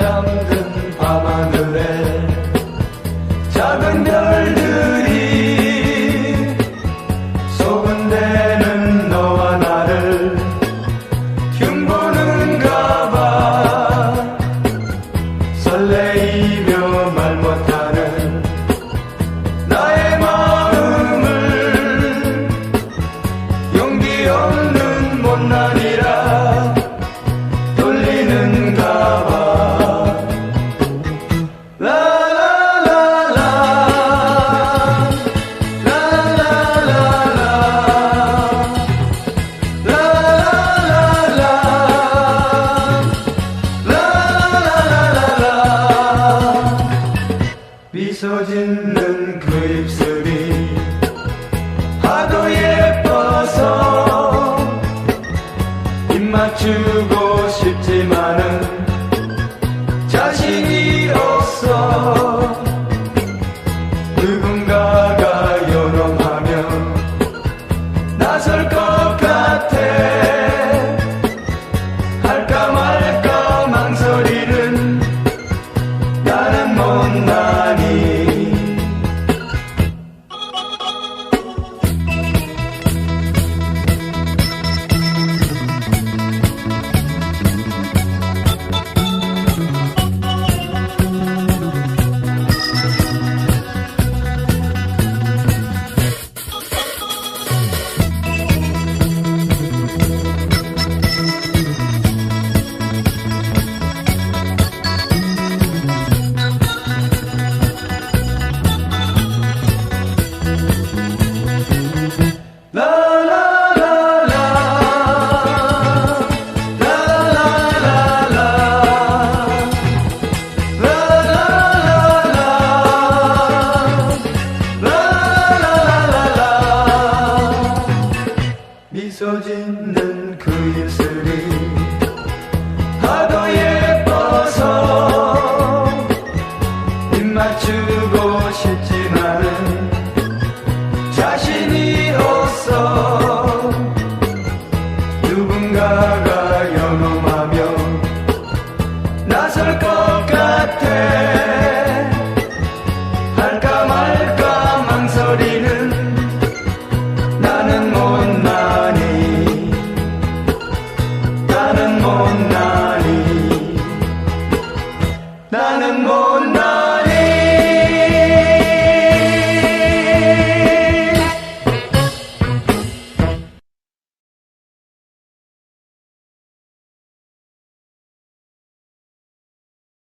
잠든 밤하늘에 작은 별들이 소근대는 너와 나를 흉보는가 봐. 설레이며 말 못하는 나의 마음을 용기 없는 미소 짓는 그 입술이 하도 예뻐서 입 맞추고 씻어지는 그 입술이 하도 예뻐서 입 맞추고 싶지만 자신이 없어 누군가가 연놈하며 나설 것 같아.